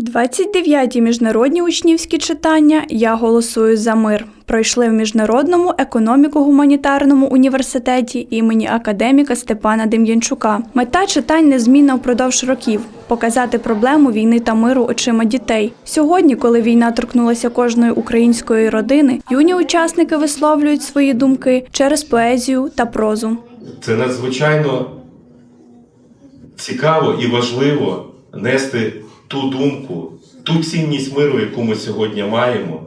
29-ті міжнародні учнівські читання Я голосую за мир пройшли в міжнародному економіко-гуманітарному університеті імені академіка Степана Дем'янчука. Мета читань незмінна впродовж років показати проблему війни та миру очима дітей. Сьогодні, коли війна торкнулася кожної української родини, юні учасники висловлюють свої думки через поезію та прозу. Це надзвичайно цікаво і важливо нести ту думку, ту цінність миру, яку ми сьогодні маємо,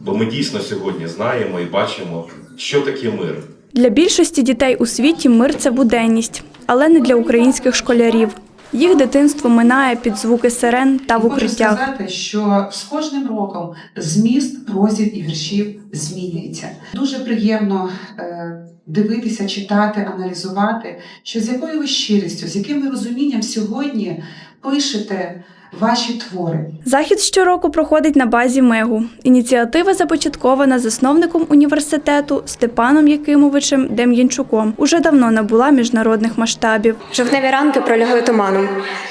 бо ми дійсно сьогодні знаємо і бачимо, що таке мир. Для більшості дітей у світі мир це буденність, але не для українських школярів. Їх дитинство минає під звуки сирен та в укриттях. сказати, що з кожним роком зміст прозів і віршів змінюється. Дуже приємно е, дивитися, читати, аналізувати, що з якою ви щирістю, з яким ви розумінням сьогодні пишете ваші твори. Захід щороку проходить на базі МЕГУ. Ініціатива започаткована засновником університету Степаном Якимовичем Дем'янчуком. Уже давно набула міжнародних масштабів. Жовтневі ранки пролягли туманом.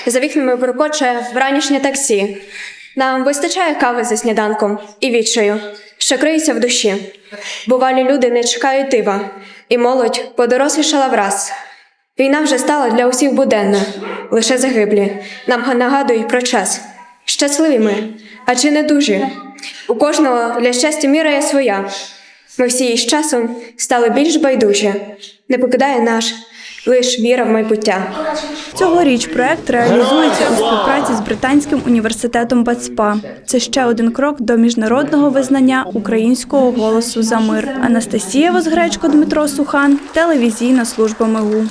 За вікнами буркоче вранішнє таксі. Нам вистачає кави за сніданком і відчаю, що криється в душі. Бувалі люди не чекають дива, і молодь подорослішала враз. Війна вже стала для усіх буденна, лише загиблі. Нам нагадують про час. Щасливі ми, а чи не дужі? У кожного для щастя міра є своя. Ми всі із часом стали більш байдужі. Не покидає наш лиш віра в майбуття. Цьогоріч проект реалізується у співпраці з британським університетом Бацпа. Це ще один крок до міжнародного визнання українського голосу за мир. Анастасія Возгречко, Дмитро Сухан, телевізійна служба МИГУ.